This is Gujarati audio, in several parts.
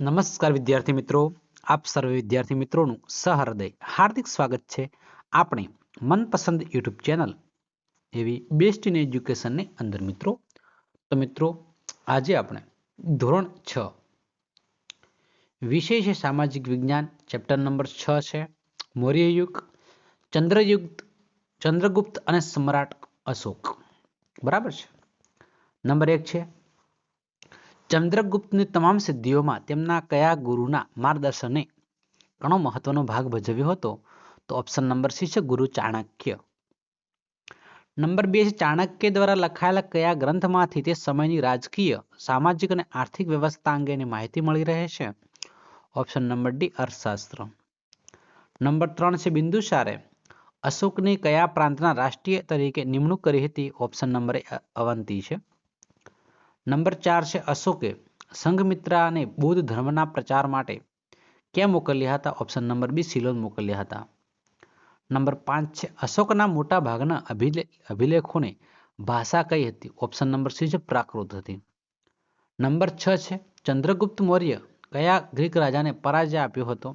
નમસ્કાર વિદ્યાર્થી મિત્રો. આપ સર્વે વિદ્યાર્થી મિત્રોનું સહૃદય હાર્દિક સ્વાગત છે આપણે મનપસંદ યુટ્યુબ ચેનલ એવી બેસ્ટ ઇન એજ્યુકેશનની અંદર મિત્રો. તો મિત્રો, આજે આપણે ધોરણ છ વિષય સામાજિક વિજ્ઞાન ચેપ્ટર નંબર છ છે. મૌર્યયુગ, ચંદ્રયુગ, ચંદ્રગુપ્ત અને સમ્રાટ અશોક. બરાબર છે? નંબર એક છે ચંદ્રગુપ્તની તમામ સિદ્ધિઓમાં તેમના કયા ગુરુના માર્ગદર્શને ઘણો મહત્વનો ભાગ ભજવ્યો હતો, તો ઓપ્શન નંબર સી છે ગુરુ ચાણક્ય. નંબર બે છે ચાણક્ય દ્વારા લખાયેલા કયા ગ્રંથમાંથી તે સમયની રાજકીય, સામાજિક અને આર્થિક વ્યવસ્થા અંગેની માહિતી મળી રહે છે? ઓપ્શન નંબર ડી, અર્થશાસ્ત્ર. નંબર ત્રણ છે બિંદુસારે. અશોકની કયા પ્રાંતના રાષ્ટ્રીય તરીકે નિમણૂક કરી હતી? ઓપ્શન નંબર અવંતી છે. નંબર ચાર છે અશોકે સંઘમિત્રાને બૌદ્ધ ધર્મના પ્રચાર માટે ક્યાં મોકલ્યા હતા? ઓપ્શન નંબર બી સિલોન મોકલ્યા હતા. નંબર પાંચ છે અશોકના મોટા ભાગના અભિલેખોને ભાષા કઈ હતી? ઓપ્શન નંબર સી છે પ્રાકૃત હતી. નંબર છ છે ચંદ્રગુપ્ત મૌર્ય કયા ગ્રીક રાજાને પરાજય આપ્યો હતો?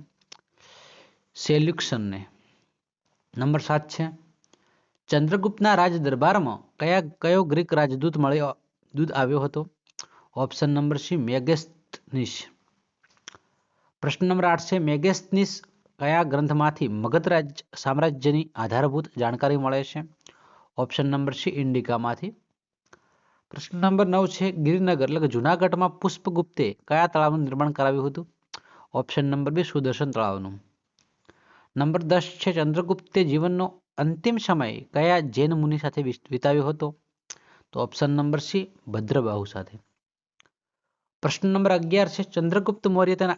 સેલ્યુક્સનને નંબર સાત છે ચંદ્રગુપ્તના રાજ દરબારમાં કયા, કયો ગ્રીક રાજદૂત મળ્યો દૂધ આવ્યો હતો. ઓપ્શન નંબર સી મેગેસ્ટનિસ પ્રશ્ન નંબર આઠ છે મેગેસ્ટનિસ કયા ગ્રંથમાંથી મગધ રાજ્ય સામ્રાજ્યની આધારભૂત જાણકારી મળે છે? ઓપ્શન નંબર સી ઇન્ડિકામાંથી. પ્રશ્ન નંબર નવ છે, ગિરિનગર એટલે કે જુનાગઢમાં પુષ્પગુપ્તે કયા તળાવનું નિર્માણ કરાવ્યું હતું? ઓપ્શન નંબર બી, સુદર્શન તળાવનું. નંબર દસ છે, ચંદ્રગુપ્તે જીવનનો અંતિમ સમય કયા જૈન મુનિ સાથે વિતાવ્યો હતો? તો ઓપ્શન નંબર સી ભદ્રબાહુ સાથે. પ્રશ્ન નંબર અગિયાર છે, ચંદ્રગુપ્ત મૌર્ય તેના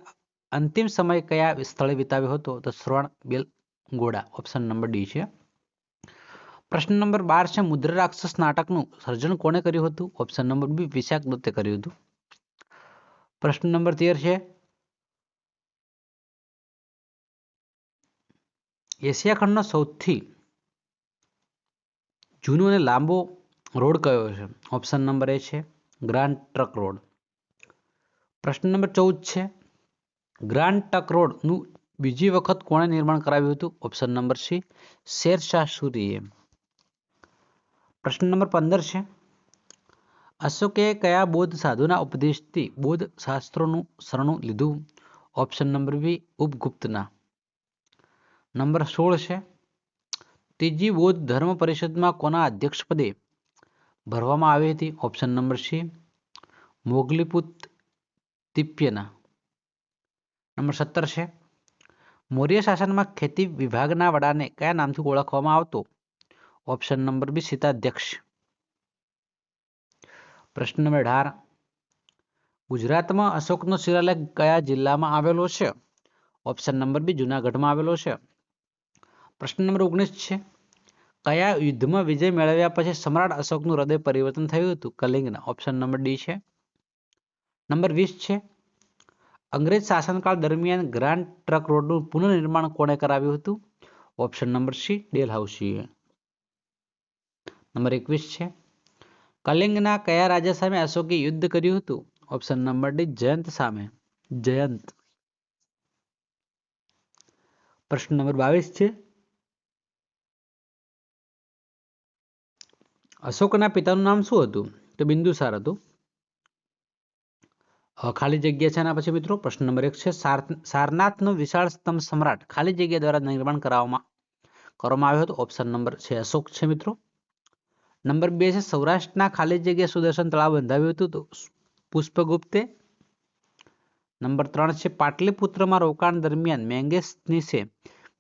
અંતિમ સમય કયા સ્થળે વિતાવ્યો હતો? તો શ્રવણ બેલ ગોડા ઓપ્શન નંબર ડી છે. પ્રશ્ન નંબર બાર છે, મુદ્ર રાક્ષસ નાટકનું સર્જન કોણે કર્યું હતું? ઓપ્શન નંબર બી વિશાખ દત્તે કર્યું હતું. પ્રશ્ન નંબર તેર છે, એશિયા ખંડનો સૌથી જૂનો અને લાંબો રોડ કયો છે? ઓપ્શન નંબર એ છે ગ્રાન્ડ ટ્રક રોડ પ્રશ્ન નંબર ચૌદ છે ગ્રાન્ડ ટ્રક રોડનું બીજી વખત કોણે નિર્માણ કરાવ્યું હતું? ઓપ્શન નંબર સી, શેરશાહ સૂરીએ. પ્રશ્ન નંબર પંદર છે, અશોકે કયા બૌદ્ધ સાધુના ઉપદેશથી બૌદ્ધ શાસ્ત્રોનું શરણું લીધું? ઓપ્શન નંબર બી, ઉપગુપ્તના. નંબર સોળ છે, ત્રીજી બૌદ્ધ ધર્મ પરિષદમાં કોના અધ્યક્ષપદે ભરવામાં આવી હતી. ઓપ્શન નંબર સી મોગલીપુત તિપ્યના. નંબર સત્તર છે, મૌર્ય શાસનમાં ખેતી વિભાગના વડાને કયા નામથી ઓળખવામાં આવતો? ઓપ્શન નંબર બી સીતાધ્યક્ષ પ્રશ્ન નંબર અઢાર, ગુજરાતમાં અશોકનો શિલાલેખ કયા જિલ્લામાં આવેલો છે? ઓપ્શન નંબર બી જુનાગઢમાં આવેલો છે. પ્રશ્ન નંબર ઓગણીસ છે કયા યુદ્ધમાં વિજય મેળવ્યા પછી સમ્રાટ અશોકનું હૃદય પરિવર્તન થયું હતું? કલિંગના. ઓપ્શન નંબર ડી છે. નંબર વીસ છે. અંગ્રેજ શાસનકાળ દરમિયાન ગ્રાન્ડ ટ્રક રોડનું પુનઃનિર્માણ કોણે કરાવ્યું હતું? ઓપ્શન નંબર સી ડેલ હાઉસીએ નંબર એકવીસ છે. કલિંગના કયા રાજા સામે અશોકે યુદ્ધ કર્યું હતું? ઓપ્શન નંબર ડી, જયંત સામે. જયંત. પ્રશ્ન નંબર બાવીસ છે. અશોકના પિતાનું નામ શું હતું? તો બિંદુસાર હતું. ખાલી જગ્યા છે એના પછી મિત્રો પ્રશ્ન નંબર એક છે સારનાથનો વિશાળ સ્તંભ સમ્રાટ ખાલી જગ્યા દ્વારા નિર્માણ કરાવવામાં, કરવામાં આવ્યો હતો. ઓપ્શન નંબર છે, અશોક છે મિત્રો. નંબર બે છે, સૌરાષ્ટ્રના ખાલી જગ્યા સુદર્શન તળાવ બંધાવ્યું હતું. તો પુષ્પગુપ્તે. નંબર ત્રણ છે, પાટલીપુત્રમાં રોકાણ દરમિયાન મેંગેસનીસે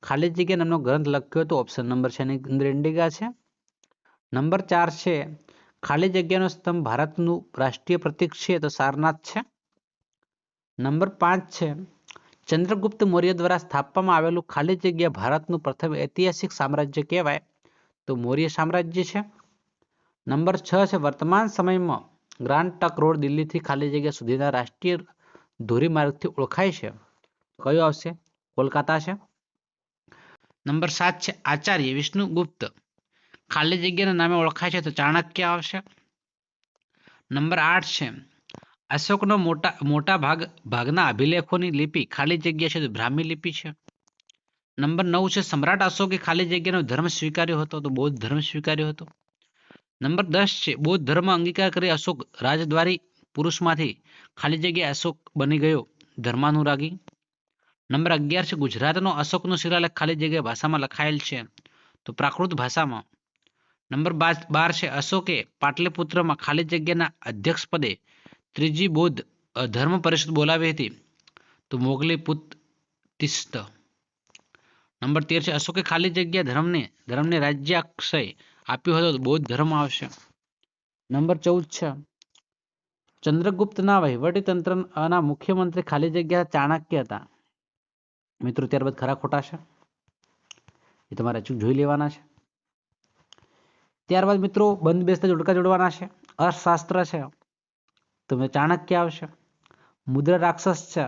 ખાલી જગ્યા નામનો ગ્રંથ લખ્યો હતો. ઓપ્શન નંબર છે, એની અંદર ઇન્ડિગા છે. નંબર ચાર છે, ખાલી જગ્યાનો સ્તંભ ભારતનું રાષ્ટ્રીય પ્રતીક છે તો સારનાથ છે. નંબર પાંચ છે, ચંદ્રગુપ્ત મૌર્ય દ્વારા સ્થાપવામાં આવેલું ખાલી જગ્યા ભારતનું પ્રથમ ઐતિહાસિક સામ્રાજ્ય કહેવાય તો મૌર્ય સામ્રાજ્ય છે. નંબર છ છે, વર્તમાન સમયમાં ગ્રાન્ડ ટક રોડ દિલ્હીથી ખાલી જગ્યા સુધીના રાષ્ટ્રીય ધોરીમાર્ગથી ઓળખાય છે. કયો આવશે? કોલકાતા છે. નંબર સાત છે, આચાર્ય વિષ્ણુગુપ્ત ખાલી જગ્યાના નામે ઓળખાય છે તો ચાણક્ય આવશે. નંબર આઠ છે. અશોકનો મોટા મોટા ભાગ, ભાગના અભિલેખોની લિપિ ખાલી જગ્યા છે તો બ્રાહ્મી લિપિ છે. નંબર નવ છે, સમ્રાટ અશોકે ખાલી જગ્યાનો ધર્મ સ્વીકાર્યો હતો તો બૌદ્ધ ધર્મ સ્વીકાર્યો હતો. નંબર દસ છે, બૌદ્ધ ધર્મ અંગીકાર કરી અશોક રાજદ્વારી પુરુષમાંથી ખાલી જગ્યા અશોક બની ગયો ધર્માનુરાગી. નંબર અગિયાર છે, ગુજરાતનો અશોકનો શિલાલેખ ખાલી જગ્યા ભાષામાં લખાયેલ છે. તો પ્રાકૃત ભાષામાં નંબર બાર છે અશોકે પાટલીપુત્રમાં ખાલી જગ્યાના અધ્યક્ષ પદે ત્રીજી બૌદ્ધ ધર્મ પરિષદ બોલાવી હતી. તો મોગલી પુત, તિસ્ત. નંબર તેર છે, અશોકે ખાલી જગ્યા ધર્મને ધર્મને રાજ્યાક્ષય આપ્યો હતો બૌદ્ધ ધર્મ આવશે. નંબર ચૌદ છે ચંદ્રગુપ્તના વહીવટી તંત્રના મુખ્યમંત્રી ખાલી જગ્યા ચાણક્ય હતા. મિત્રો ત્યારબાદ ખરા ખોટા છે. એ તમારે અચૂક જોઈ લેવાના છે. ત્યારબાદ મિત્રો બંધ બેસતા જોડકા જોડવાના છે. અર્થશાસ્ત્ર છે. તો ચાણક્ય આવશે. મુદ્રા રાક્ષસ છે.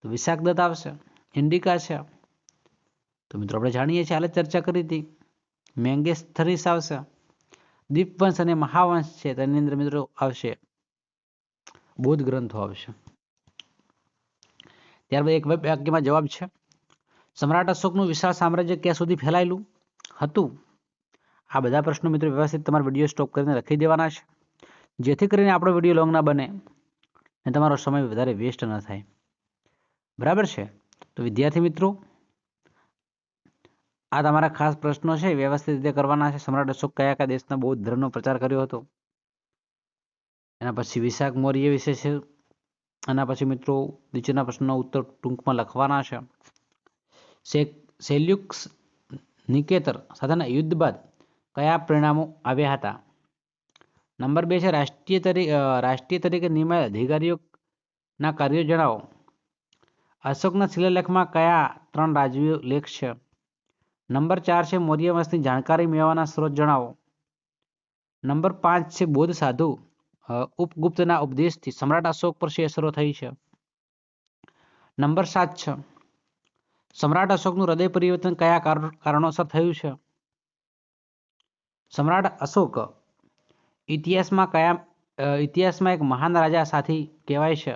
તો વિશાખદત્ત આવશે. ઇન્ડિકા છે. તો મિત્રો આપણે જાણીએ છીએ, હાલે ચર્ચા કરી હતી. મેંગેસ્થરીસ આવશે. દીપવંશ અને મહાવંશ છે. તેની અંદર મિત્રો આવશે. બૌદ્ધ ગ્રંથો આવશે. ત્યારબાદ એક વાક્યમાં જવાબ છે. સમ્રાટ અશોકનું વિશાળ સામ્રાજ્ય ક્યાં સુધી ફેલાયેલું? હતું. આ બધા પ્રશ્નો મિત્રો વ્યવસ્થિત તમારે વીડિયો સ્ટોપ કરીને લખી દેવાના છે. જેથી કરીને આપણો વીડિયો લોંગ ના બને અને તમારો સમય વધારે વેસ્ટ ન થાય. બરાબર છે? તો વિદ્યાર્થી મિત્રો, આ તમારા ખાસ પ્રશ્નો છે વ્યવસ્થિત રીતે કરવાના છે. સમ્રાટ અશોક કયા કયા દેશના બૌદ્ધ ધર્મનો પ્રચાર કર્યો હતો. એના પછી વિશાખ મૌર્ય વિશે છે. એના પછી મિત્રો નીચેના પ્રશ્નનો ઉત્તર ટૂંકમાં લખવાના છે. સેલ્યુક્સ નિકેતર સાથેના યુદ્ધ બાદ કયા પરિણામો આવ્યા હતા? નંબર બે છે, રાષ્ટ્રીય તરીકે રાષ્ટ્રીય તરીકે નિમાયેલ અધિકારીઓના કાર્યો જણાવો. અશોકના શિલાલેખમાં કયા ત્રણ રાજવીઓ લેખ છે? નંબર ચાર છે, મૌર્ય વંશની જાણકારી મેળવવાના સ્ત્રોત જણાવો. નંબર પાંચ છે, બૌદ્ધ સાધુ. ઉપગુપ્તના ઉપદેશથી સમ્રાટ અશોક પર શી અસરો થઈ છે. નંબર સાત છે, સમ્રાટ અશોકનું હૃદય પરિવર્તન કયા કાર- કારણોસર થયું છે? સમ્રાટ અશોક ઇતિહાસમાં કયા ઇતિહાસમાં એક મહાન રાજા સાથી કહેવાય છે?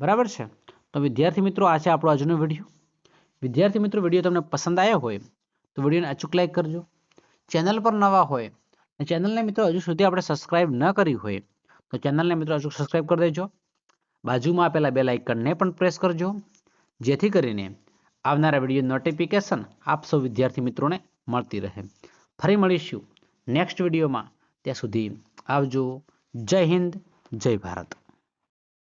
બરાબર છે? તો વિદ્યાર્થી મિત્રો, આ છે આપણો આજનો વીડિયો. વિદ્યાર્થી મિત્રો, વીડિયો તમને પસંદ આવ્યો હોય, તો વિડીયોને અચૂક લાઈક કરજો. ચેનલ પર નવા હોય, અને ચેનલને મિત્રો હજુ સુધી આપણે સબસ્ક્રાઇબ ન કરી હોય, તો ચેનલને મિત્રો હજુ સબસ્ક્રાઇબ કરી દેજો. બાજુમાં આપેલા બે લાઇકનને પણ પ્રેસ કરજો, જેથી કરીને આવનારા વીડિયો નોટિફિકેશન આપ સૌ વિદ્યાર્થી મિત્રોને મળતી રહે. ફરી મળીશું નેક્સ્ટ વિડીયોમાં. ત્યાં સુધી આવજો. જય હિન્દ જય ભારત.